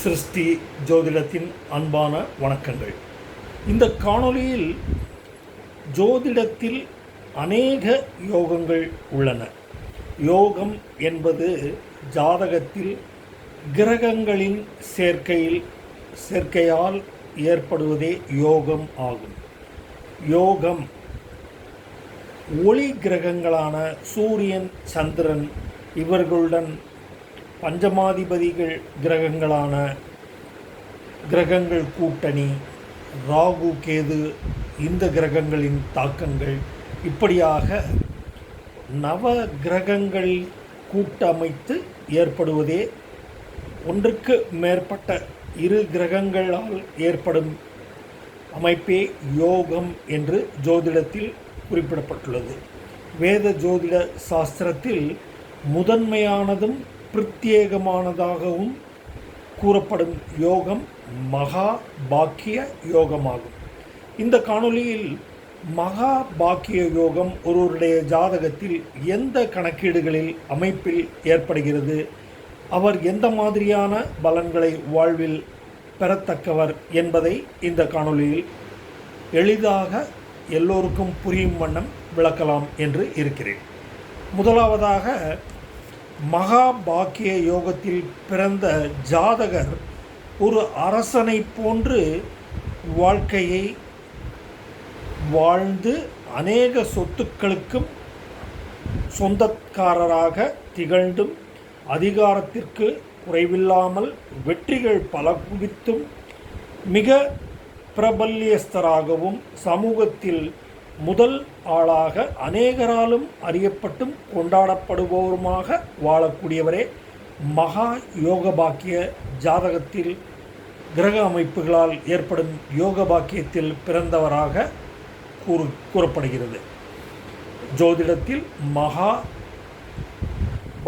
சிருஷ்டி ஜோதிடத்தின் அன்பான வணக்கங்கள். இந்த காணொளியில் ஜோதிடத்தில் அநேக யோகங்கள் உள்ளன. யோகம் என்பது ஜாதகத்தில் கிரகங்களின் சேர்க்கையில் சேர்க்கையால் ஏற்படுவதே யோகம் ஆகும். யோகம் ஒளி கிரகங்களான சூரியன் சந்திரன் இவர்களுடன் பஞ்சமாதிபதிகள் கிரகங்களான கிரகங்கள் கூட்டணி ராகு கேது இந்த கிரகங்களின் தாக்கங்கள். இப்படியாக நவ கிரகங்கள் கூட்டமைத்து ஏற்படுவதே ஒன்றுக்கு மேற்பட்ட இரு கிரகங்களால் ஏற்படும் அமைப்பே யோகம் என்று ஜோதிடத்தில் குறிப்பிடப்பட்டுள்ளது. வேத ஜோதிட சாஸ்திரத்தில் முதன்மையானதும் பிரத்யேகமானதாகவும் கூறப்படும் யோகம் மகா பாக்கிய யோகமாகும். இந்த காணொளியில் மகா பாக்கிய யோகம் ஒருவருடைய ஜாதகத்தில் எந்த கணக்கீடுகளில் அமைப்பில் ஏற்படுகிறது? அவர் எந்த மாதிரியான பலன்களை வாழ்வில் பெறத்தக்கவர் என்பதை இந்த காணொளியில் எளிதாக எல்லோருக்கும் புரியும் வண்ணம் விளக்கலாம் என்று இருக்கிறேன். முதலாவதாக மகாபாக்கிய யோகத்தில் பிறந்த ஜாதகர் ஒரு அரசனை போன்று வாழ்க்கையை வாழ்ந்து அநேக சொத்துக்களுக்கும் சொந்தக்காரராக திகழ்ந்தும் அதிகாரத்திற்கு குறைவில்லாமல் வெற்றிகள் பல குவித்தும் மிக பிரபல்யஸ்தராகவும் சமூகத்தில் முதல் ஆளாக அநேகராலும் அறியப்பட்டும் கொண்டாடப்படுபவருமாக வாழக்கூடியவரே மகா யோக பாக்கிய ஜாதகத்தில் கிரக அமைப்புகளால் ஏற்படும் யோக பாக்கியத்தில் பிறந்தவராக கூறு கூறப்படுகிறது. ஜோதிடத்தில் மகா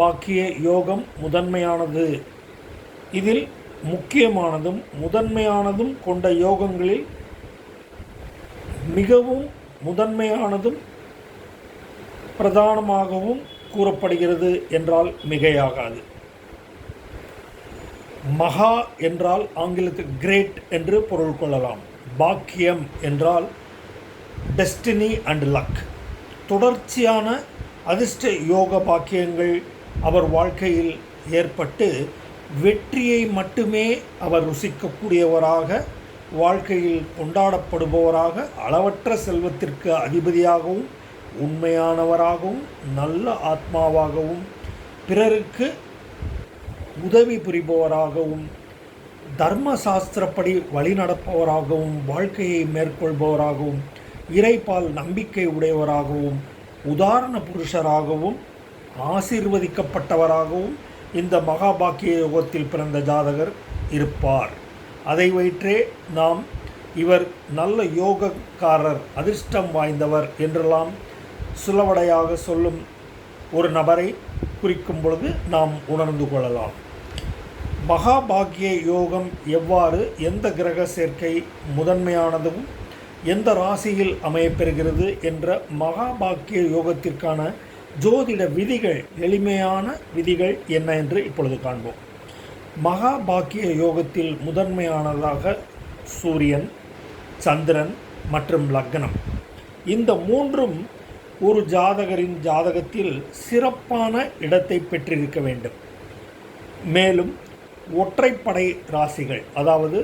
பாக்கிய யோகம் முதன்மையானது. இதில் முக்கியமானதும் முதன்மையானதும் கொண்ட யோகங்களில் மிகவும் முதன்மையானதும் பிரதானமாகவும் கூறப்படுகிறது என்றால் மிகையாகாது. மகா என்றால் ஆங்கிலத்தில் கிரேட் என்று பொருள் கொள்ளலாம். பாக்கியம் என்றால் டெஸ்டினி அண்ட் லக். தொடர்ச்சியான அதிர்ஷ்ட யோக பாக்கியங்கள் அவர் வாழ்க்கையில் ஏற்பட்டு வெற்றியை மட்டுமே அவர் ருசிக்கக்கூடியவராக வாழ்க்கையில் கொண்டாடப்படுபவராக அளவற்ற செல்வத்திற்கு அதிபதியாகவும் உண்மையானவராகவும் நல்ல ஆத்மாவாகவும் பிறருக்கு உதவி புரிபவராகவும் தர்ம சாஸ்திரப்படி வழிநடப்பவராகவும் வாழ்க்கையை மேற்கொள்பவராகவும் இறைப்பால் நம்பிக்கை உடையவராகவும் உதாரண புருஷராகவும் ஆசீர்வதிக்கப்பட்டவராகவும் இந்த மகாபாக்கிய யுகத்தில் பிறந்த ஜாதகர் இருப்பார். அதை வைற்றே நாம் இவர் நல்ல யோகக்காரர் அதிர்ஷ்டம் வாய்ந்தவர் என்றெல்லாம் சுலவடையாக சொல்லும் ஒரு நபரை குறிக்கும் பொழுது நாம் உணர்ந்து கொள்ளலாம். மகாபாகிய யோகம் எவ்வாறு எந்த கிரக சேர்க்கை முதன்மையானதும் எந்த ராசியில் அமையப்பெறுகிறது என்ற மகாபாக்கிய யோகத்திற்கான ஜோதிட விதிகள் எளிமையான விதிகள் என்ன என்று இப்பொழுது காண்போம். மகாபாக்கிய யோகத்தில் முதன்மையானதாக சூரியன் சந்திரன் மற்றும் லக்னம். இந்த மூன்றும் ஒரு ஜாதகரின் ஜாதகத்தில் சிறப்பான இடத்தை பெற்றிருக்க வேண்டும். மேலும் ஒற்றைப்படை ராசிகள் அதாவது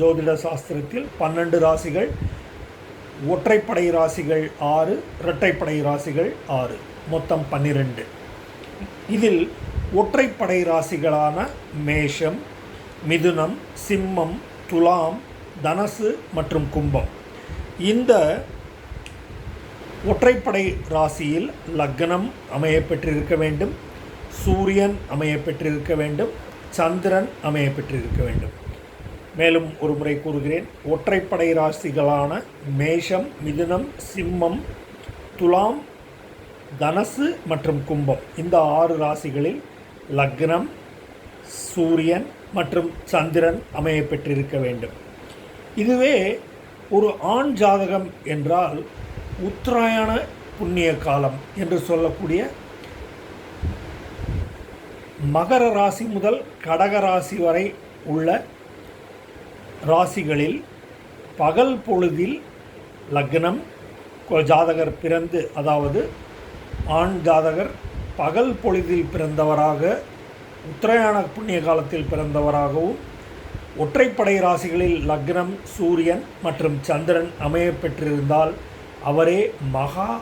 ஜோதிட சாஸ்திரத்தில் பன்னெண்டு ராசிகள் ஒற்றைப்படை ராசிகள் ஆறு இரட்டைப்படை ராசிகள் ஆறு மொத்தம் பன்னிரெண்டு. இதில் ஒற்றைப்படை ராசிகளான மேஷம் மிதுனம் சிம்மம் துலாம் தனசு மற்றும் கும்பம். இந்த ஒற்றைப்படை ராசியில் லக்னம் அமைய பெற்றிருக்க வேண்டும் சூரியன் அமைய பெற்றிருக்க வேண்டும் சந்திரன் அமைய பெற்றிருக்க வேண்டும். மேலும் ஒரு முறை கூறுகிறேன் ஒற்றைப்படை ராசிகளான மேஷம் மிதுனம் சிம்மம் துலாம் தனசு மற்றும் கும்பம் இந்த ஆறு ராசிகளில் லக்னம் சூரியன் மற்றும் சந்திரன் அமைய பெற்றிருக்க வேண்டும். இதுவே ஒரு ஆண் ஜாதகம் என்றால் உத்தராயண புண்ணிய காலம் என்று சொல்லக்கூடிய மகர ராசி முதல் கடக ராசி வரை உள்ள ராசிகளில் பகல் பொழுதில் லக்னம் ஜாதகர் பிறந்து அதாவது ஆண் ஜாதகர் பகல் பொழுதில் பிறந்தவராக உத்தராயண புண்ணிய காலத்தில் பிறந்தவராகவும் ஒற்றைப்படை ராசிகளில் லக்னம் சூரியன் மற்றும் சந்திரன் அமையப் பெற்றிருந்தால் அவரே மகா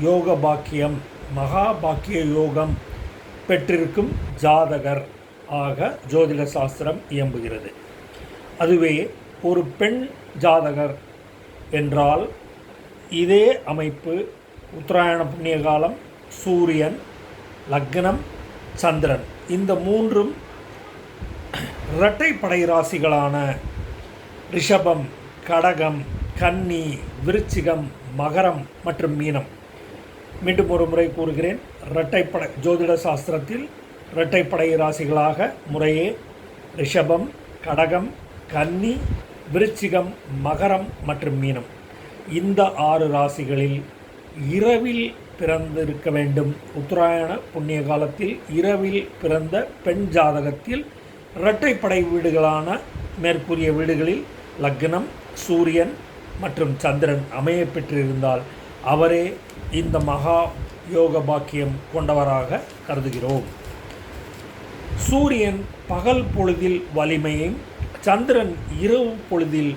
யோக பாக்கியம் மகா பாக்கிய யோகம் பெற்றிருக்கும் ஜாதகர் ஆக ஜோதிட சாஸ்திரம் இயம்புகிறது. அதுவே ஒரு பெண் ஜாதகர் என்றால் இதே அமைப்பு உத்தராயண புண்ணிய காலம் சூரியன் லக்னம் சந்திரன். இந்த மூன்றும் இரட்டைப்படை ராசிகளான ரிஷபம் கடகம் கன்னி விருச்சிகம் மகரம் மற்றும் மீனம். மீண்டும் ஒரு முறை கூறுகிறேன் இரட்டைப்படை ஜோதிட சாஸ்திரத்தில் இரட்டைப்படை ராசிகளாக முறையே ரிஷபம் கடகம் கன்னி விருச்சிகம் மகரம் மற்றும் மீனம். இந்த ஆறு ராசிகளில் இரவில் பிறந்திருக்க வேண்டும். உத்தராயண புண்ணிய காலத்தில் இரவில் பிறந்த பெண் ஜாதகத்தில் இரட்டைப்படை வீடுகளான மேற்கூறிய வீடுகளில் லக்னம் சூரியன் மற்றும் சந்திரன் அமைய பெற்றிருந்தால் அவரே இந்த மகா யோக பாக்கியம் கொண்டவராக கருதுகிறோம். சூரியன் பகல் பொழுதில் வலிமையும் சந்திரன் இரவு பொழுதில்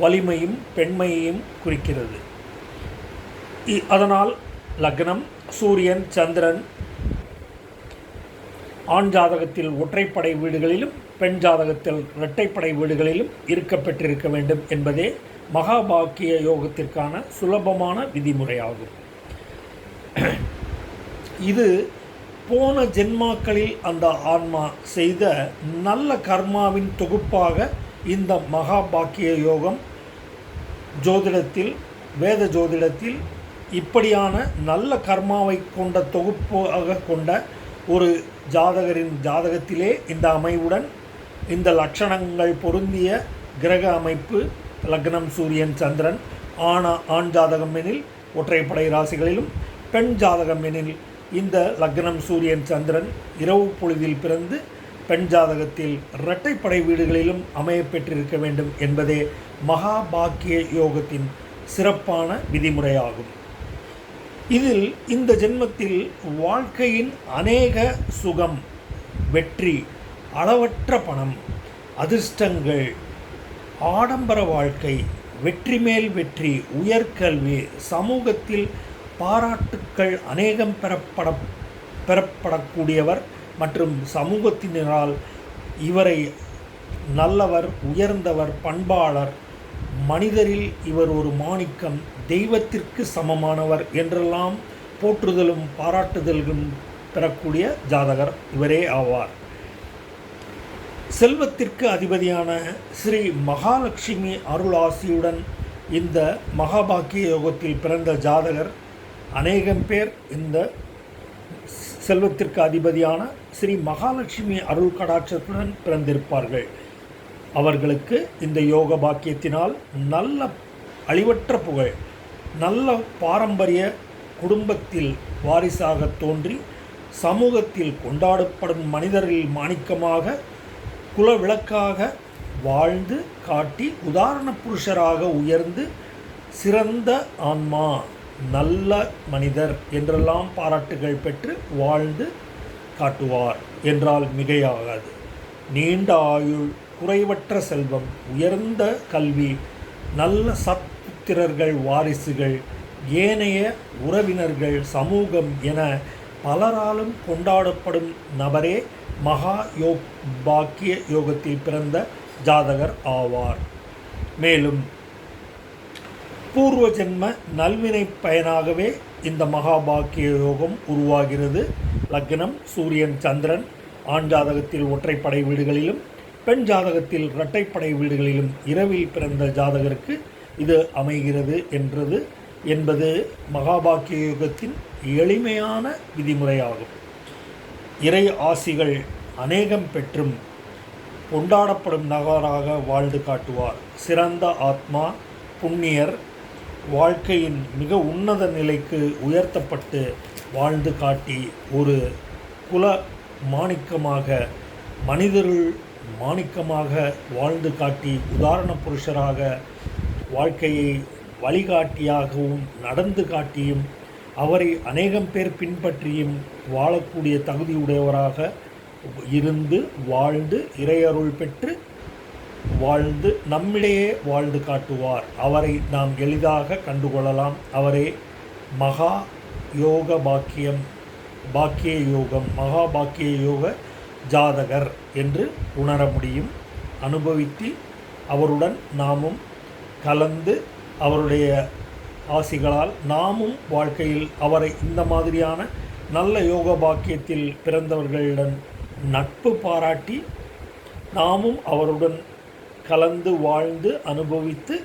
வலிமையும் பெண்மையையும் குறிக்கிறது. அதனால் லக்னம் சூரியன் சந்திரன். ஆண் ஜாதகத்தில் ஒற்றைப்படை வீடுகளிலும் பெண் ஜாதகத்தில் இரட்டைப்படை வீடுகளிலும் இருக்க பெற்றிருக்க வேண்டும் என்பதே மகாபாக்கிய யோகத்திற்கான சுலபமான விதிமுறையாகும். இது போன ஜென்மாக்களில் அந்த ஆன்மா செய்த நல்ல கர்மாவின் தொகுப்பாக இந்த மகாபாக்கிய யோகம் ஜோதிடத்தில் வேத ஜோதிடத்தில் இப்படியான நல்ல கர்மாவை கொண்ட தொகுப்பாக கொண்ட ஒரு ஜாதகரின் ஜாதகத்திலே இந்த அமைவுடன் இந்த லட்சணங்கள் பொருந்திய கிரக அமைப்பு லக்னம் சூரியன் சந்திரன் ஆனா ஆண் ஜாதகம் எனில் ஒற்றைப்படை ராசிகளிலும் பெண் ஜாதகம் எனில் இந்த லக்னம் சூரியன் சந்திரன் இரவு பொழுதில் பிறந்து பெண் ஜாதகத்தில் இரட்டைப்படை வீடுகளிலும் அமையப்பெற்றிருக்க வேண்டும் என்பதே மகாபாக்கிய யோகத்தின் சிறப்பான விதிமுறையாகும். இதில் இந்த ஜென்மத்தில் வாழ்க்கையின் அநேக சுகம் வெற்றி அளவற்ற பணம் அதிர்ஷ்டங்கள் ஆடம்பர வாழ்க்கை வெற்றி மேல் வெற்றி உயர்கல்வி சமூகத்தில் பாராட்டுக்கள் அநேகம் பெறப்பட பெறப்படக்கூடியவர் மற்றும் சமூகத்தினரால் இவரை நல்லவர் உயர்ந்தவர் பண்பாளர் மனிதரில் இவர் ஒரு மாணிக்கம் தெய்வத்திற்கு சமமானவர் என்றெல்லாம் போற்றுதலும் பாராட்டுதல்களும் பெறக்கூடிய ஜாதகர் இவரே ஆவார். செல்வத்திற்கு அதிபதியான ஸ்ரீ மகாலட்சுமி அருளாசியுடன் இந்த மகாபாக்கிய யோகத்தில் பிறந்த ஜாதகர் அநேகம் பேர் இந்த செல்வத்திற்கு அதிபதியான ஸ்ரீ மகாலட்சுமி அருள் கடாட்சத்துடன் பிறந்திருப்பார்கள். அவர்களுக்கு இந்த யோக பாக்கியத்தினால் நல்ல அழிவற்ற புகழ் நல்ல பாரம்பரிய குடும்பத்தில் வாரிசாக தோன்றி சமூகத்தில் கொண்டாடப்படும் மனிதரில் மாணிக்கமாக குலவிளக்காக வாழ்ந்து காட்டி உதாரண புருஷராக உயர்ந்து சிறந்த ஆன்மா நல்ல மனிதர் என்றெல்லாம் பாராட்டுகள் பெற்று வாழ்ந்து காட்டுவார் என்றால் மிகையாகாது. நீண்ட ஆயுள் குறைவற்ற செல்வம் உயர்ந்த கல்வி நல்ல சத்புத்திரர்கள் வாரிசுகள் ஏனைய உறவினர்கள் சமூகம் என பலராலும் கொண்டாடப்படும் நபரே மகா யோ பாக்கிய யோகத்தில் பிறந்த ஜாதகர் ஆவார். மேலும் பூர்வ ஜென்ம நல்வினை பயனாகவே இந்த மகாபாக்கிய யோகம் உருவாகிறது. லக்னம் சூரியன் சந்திரன் ஆண் ஜாதகத்தில் ஒற்றைப்படை வீடுகளிலும் பெண் ஜாதகத்தில் இரட்டைப்படை வீடுகளிலும் இரவில் பிறந்த ஜாதகருக்கு இது அமைகிறது என்றது என்பது மகாபாக்கிய யுகத்தின் எளிமையான விதிமுறையாகும். இறை ஆசிகள் அநேகம் பெற்றும் கொண்டாடப்படும் நகராக வாழ்ந்து காட்டுவார். சிறந்த ஆத்மா புண்ணியர் வாழ்க்கையின் மிக உன்னத நிலைக்கு உயர்த்தப்பட்டு வாழ்ந்து காட்டி ஒரு குல மாணிக்கமாக மனிதருள் மாணிக்கமாக வாழ்ந்து காட்டி உதாரண புருஷராக வாழ்க்கையை வழிகாட்டியாகவும் நடந்து காட்டியும் அவரை அநேகம் பேர் பின்பற்றியும் வாழக்கூடிய தகுதியுடையவராக இருந்து வாழ்ந்து இறையருள் பெற்று வாழ்ந்து நம்மிடையே வாழ்ந்து காட்டுவார். அவரை நாம் எளிதாக கண்டுகொள்ளலாம். அவரே மகா யோக பாக்கியம் பாக்கிய யோகம் மகா பாக்கிய யோக ஜாதகர் என்று உணர முடியும். அனுபவித்து அவருடன் நாமும் கலந்து அவருடைய ஆசிகளால் நாமும் வாழ்க்கையில் அவரை இந்த மாதிரியான நல்ல யோக பாக்கியத்தில் பிறந்தவர்களுடன் நட்பு பாராட்டி நாமும் அவருடன் கலந்து வாழ்ந்து அனுபவித்து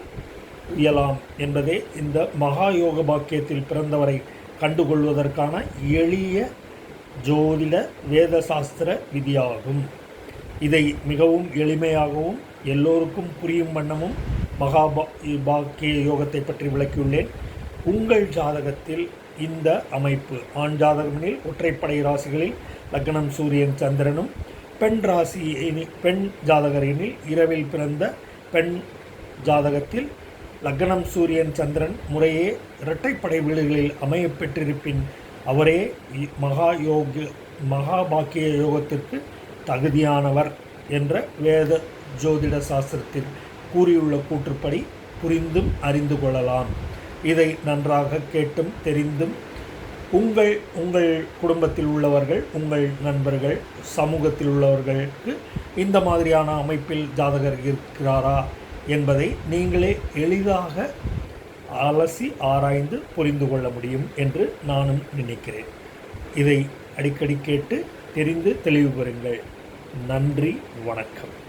இயலாம் என்பதே இந்த மகா யோக பாக்கியத்தில் பிறந்தவரை கண்டுகொள்வதற்கான எளிய ஜோதிட வேத சாஸ்திர விதியாகும். இதை மிகவும் எளிமையாகவும் எல்லோருக்கும் புரியும் வண்ணமும் மகா பாக்கிய யோகத்தை பற்றி விளக்கியுள்ளேன். உங்கள் ஜாதகத்தில் இந்த அமைப்பு ஆண் ஜாதகமெனில் ஒற்றைப்படை ராசிகளில் லக்னம் சூரியன் சந்திரனும் பெண் ராசி பெண் ஜாதகரெனில் இரவில் பிறந்த பெண் ஜாதகத்தில் லக்னம் சூரியன் சந்திரன் முறையே இரட்டைப்படை வீடுகளில் அமைய பெற்றிருப்பின் அவரே மகா யோக மகாபாக்கிய யோகத்திற்கு தகுதியானவர் என்ற வேத ஜோதிட சாஸ்திரத்தில் கூறியுள்ள கூற்றுப்படி புரிந்தும் அறிந்து கொள்ளலாம். இதை நன்றாக கேட்டும் தெரிந்தும் உங்கள் உங்கள் குடும்பத்தில் உள்ளவர்கள் உங்கள் நண்பர்கள் சமூகத்தில் உள்ளவர்களுக்கு இந்த மாதிரியான அமைப்பில் ஜாதகர் இருக்கிறாரா என்பதை நீங்களே எளிதாக அலசி ஆராய்ந்து புரிந்து கொள்ள முடியும் என்று நானும் நினைக்கிறேன். இதை அடிக்கடி கேட்டு தெரிந்து தெளிவு பெறுங்கள். நன்றி வணக்கம்.